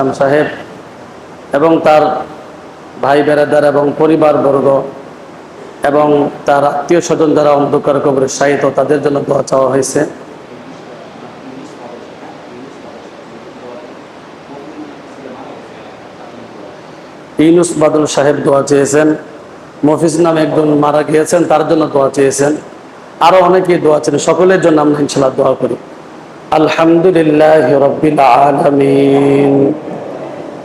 ইসলাম সাহেব এবং তার ভাই বেড়াদার এবং পরিবারবর্গ এবং তার আত্মীয় স্বজন যারা অন্ধকার কবরে সাহিত্য তাদের জন্য দোয়া চাওয়া হয়েছে। ইউনুস বাদল সাহেব দোয়া চেয়েছেন। মফিজ নামে একজন মারা গিয়েছেন, তার জন্য দোয়া চেয়েছেন। আরও অনেকেই দোয়া চেয়েছেন সকলের জন্য আমরা ইনশাল্লাহ দোয়া করি। আলহামদুলিল্লাহ রব্বিল আলামিন।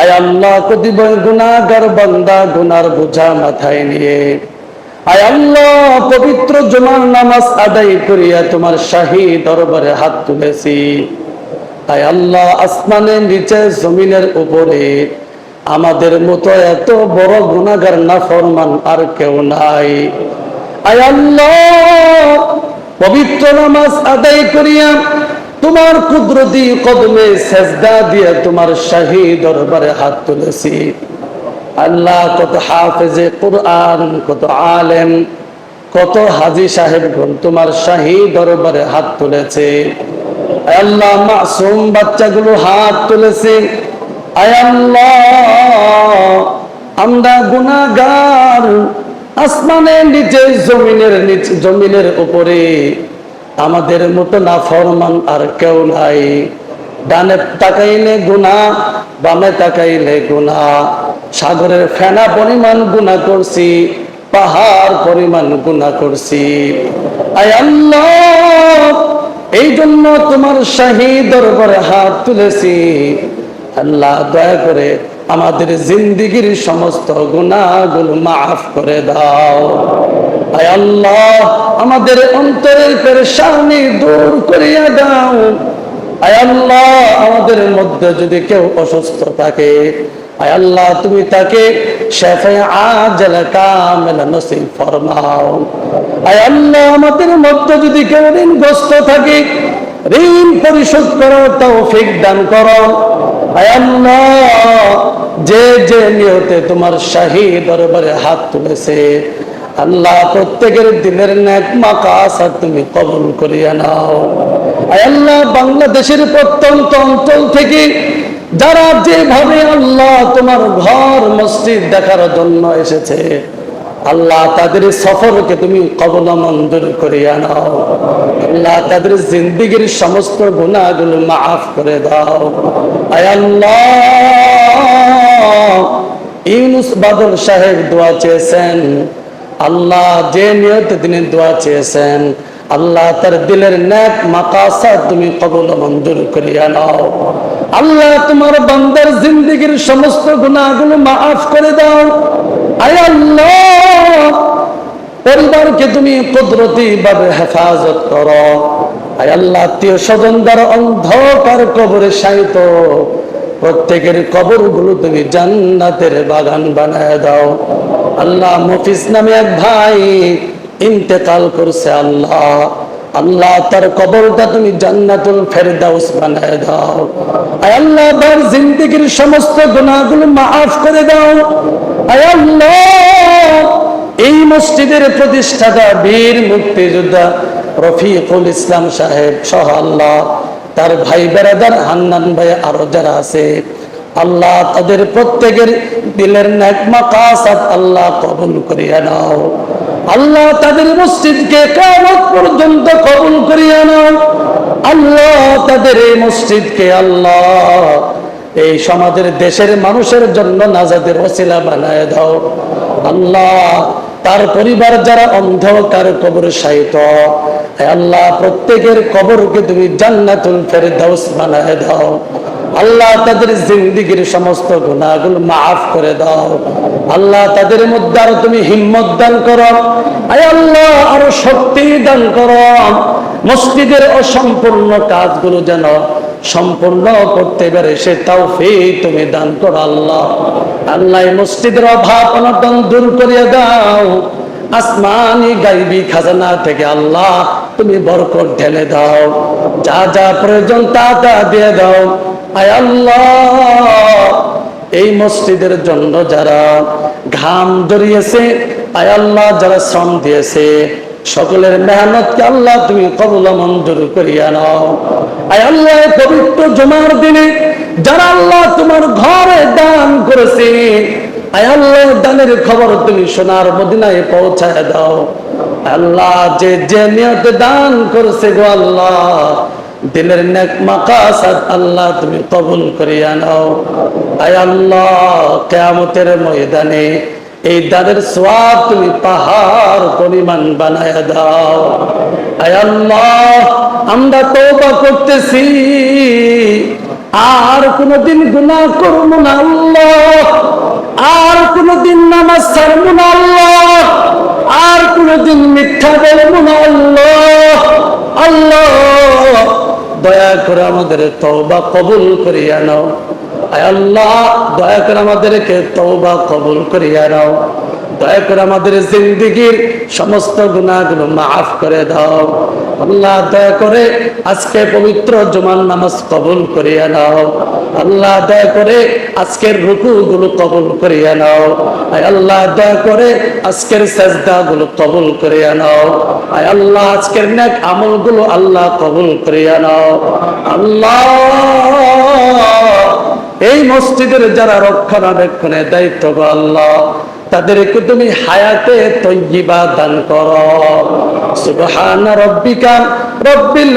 আয় আল্লাহ কতিপয় গুনাহগার বান্দা গুনার বোঝা মাথায় নিয়ে। আয় আল্লাহ পবিত্র জুমার নামাজ আদায় করিয়া তোমার শাহী দরবারে হাত তুলেছি। আয় আল্লাহ আসমানের নিচে জমিনের উপরে আমাদের মতো এত বড় গুনাহগার না ফরমান আর কেউ নাই। আয় আল্লাহ পবিত্র নামাজ আদায় করিয়া তোমার কুদরতি কদমে সেজদা দিয়ে তোমার শাহী দরবারে হাত তুলেছি। আল্লাহ কত হাফেজে কোরআন, কত আলেম, কত হাজি সাহেবগণ তোমার শাহী দরবারে হাত তুলেছে। আল্লাহ মাসুম বাচ্চাগুলো হাত তুলেছে। আমরা গুনাহগার। আসমানের নিচে, জমিনের নিচে জমিনের উপরে। আমাদের মতো না ফরমান আর কেউ নাই। ডানে তাকাইলে গুণা বামে তাকাইলে গুণা সাগরের ফেনা পরিমাণ গুণা করছি, পাহাড় পরিমাণ গুণা করছি। এই জন্য তোমার শাহী দরবারে হাত তুলেছি। আল্লাহ দয়া করে আমাদের জিন্দিগির সমস্ত গুণাগুলো মাফ করে দাও। আয় আল্লাহ, আমাদের অন্তরের পেরেশানি দূর করিয়া দাও। আয় আল্লাহ, আমাদের মধ্যে যদি কেউ অসুস্থ থাকে আয় আল্লাহ, তুমি তাকে শেফে আমাদের মধ্যে যদি কেউ থাকে, ঋণ পরিশোধ করো দান করো। যে যে নিয়তে তোমার শাহী দরবারে হাত তুলেছে আল্লাহ প্রত্যেকের দিনের ন্যাক তুমি কবুল করিয়া নাও। আল্লাহ, বাংলাদেশের প্রত্যন্ত অঞ্চল থেকে যারা যেভাবে আল্লাহ তোমার ঘর, মসজিদ দেখার জন্য এসেছে, আল্লাহ তাদের সফরকে তুমি কবল মঞ্জুর করিয়া নাও। আল্লাহ তাদের জিন্দিগির সমস্ত গুণাগুলো মাফ করে দাও। আল্লাহ, ইউনুস বাদল সাহেব দোয়া চেয়েছেন আল্লাহ যে নিয়তে তিনি দোয়া চেয়েছেন, আল্লাহ তার দিলের ন্যাক মাকাসা তুমি কবল মঞ্জুর করিয়া নাও। আল্লাহ তোমার বান্দার জিন্দিগির সমস্ত গুণাগুলো মাফ করে দাও। আয় আল্লাহ, পরিবারকে তুমি কুদরতি ভাবে হেফাজত করো। আয় আল্লাহ, আত্মীয় স্বজন দ্বারা অন্ধকার কবরে সাইত প্রত্যেকের কবরগুলো তুমি জান্নাতের বাগান বানায় দাও। আল্লাহ মফিস নামে এক ভাই ইন্তেকাল করছে আল্লাহ। আল্লাহ তার কবরটা তুমি জান্নাতুল ফেরদাউস বানায় দাও। আয় আল্লাহ তার জিন্দেগির সমস্ত গুনাহগুলো মাফ করে দাও। আয় আল্লাহ, এই মসজিদের প্রতিষ্ঠাতা বীর মুক্তিযোদ্ধা রফিকুল ইসলাম সাহেব সহ আল্লাহ। তার ভাই বেড়াদার হান্নান ভাই আরও যারা আছে আল্লাহ তাদের প্রত্যেকের দিলের আল্লাহ কবুল করিয়া নাও। আল্লাহ তাদের মসজিদকে কামত পর্যন্ত কবুল করিয়া নাও। আল্লাহ তাদের এই মসজিদকে আল্লাহ এই সমাজের দেশের মানুষের জন্য নাজাদের ওসিলা বানায় দাও। আল্লাহ তার পরিবার যারা অন্ধকার কবর সাহিত আল্লাহ প্রত্যেকের কবরকে তুমি জান্নাতুল ফেরদাউস বানায় দাও। আল্লাহ তাদের জিন্দিগির সমস্ত গুণাগুলো মাফ করে দাও। আল্লাহ তাদের মধ্যে আরও তুমি হিম্মত দান করো। আল্লাহ, আরও শক্তি দান করো। মসজিদের অসম্পূর্ণ কাজগুলো যেন সম্পূর্ণ করতে পারে, সে তাও তুমি দান করো আল্লাহ। আল্লাহ মসজিদের অভাব, অনটন দূর করিয়ে দাও। আসমানি গাইবি খাজানা থেকে আল্লাহ তুমি বরকত ঢেলে দাও। যা যা প্রয়োজন তা তা দিয়ে দাও। এই মসজিদের জন্য যারা ঘাম আয় আল্লাহ, যারা শ্রম দিয়েছে, সকলের মেহনতকে আল্লাহ তুমি কবল মঞ্জুর করিয়া নাও। আয় আল্লাহ পবিত্র জমার দিনে যারা আল্লাহ তোমার ঘরে দান করেছে আয় আল্লাহ দানের খবর তুমি সোনার মদিনায় পৌঁছায় দাও। আল্লাহ, যে যে নিয়তে দান করেছে গো আল্লাহ দিলের নেক মাকাসাদ আল্লাহ তুমি কবুল করিয়া নাও। আয় আল্লাহ, কেয়ামতের ময়দানে এই দানের সোয়াব তুমি পাহাড় পরিমাণ বানায় দাও। আয় আল্লাহ, আমরা তওবা করতেছি। আর কোনদিন গুনাহ করব না আল্লাহ। আর কোনদিন নামাজ ছাড়বো না আল্লাহ। আর কোনদিন মিথ্যা বলব না আল্লাহ। আল্লাহ দয়া করে আমাদের তওবা কবুল করিয়া নাও। আয় আল্লাহ, দয়া করে আমাদেরকে তওবা কবুল করিয়া নাও। দয়া করে আমাদের জিন্দিগির সমস্ত গুণাগুলো মাফ করে দাও। আল্লাহ দয়া করে আজকে পবিত্র জুমার নামাজ কবুল করিয়া নাও। আল্লাহ দয়া করে আজকের রুকু গুলো কবুল করিয়া নাও। আয় আল্লাহ দয়া করে আজকের সেজদা গুলো কবুল করিয়া নাও। আয় আল্লাহ আজকের নেক আমলগুলো আল্লাহ কবুল করিয়া নাও। আল্লাহ, এই মসজিদের যারা রক্ষণাবেক্ষণের দায়িত্ব আল্লাহ তাদেরকে তুমি হায়াতে তৈবা দান করো। সুবহান রব্বিকা রব্বিল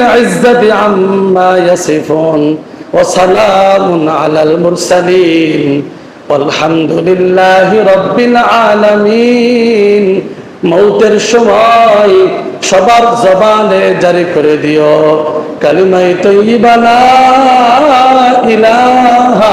মৌতের সময় সবার জবানে জারি করে দিও। কালিমাই তৈবা লা ইলাহা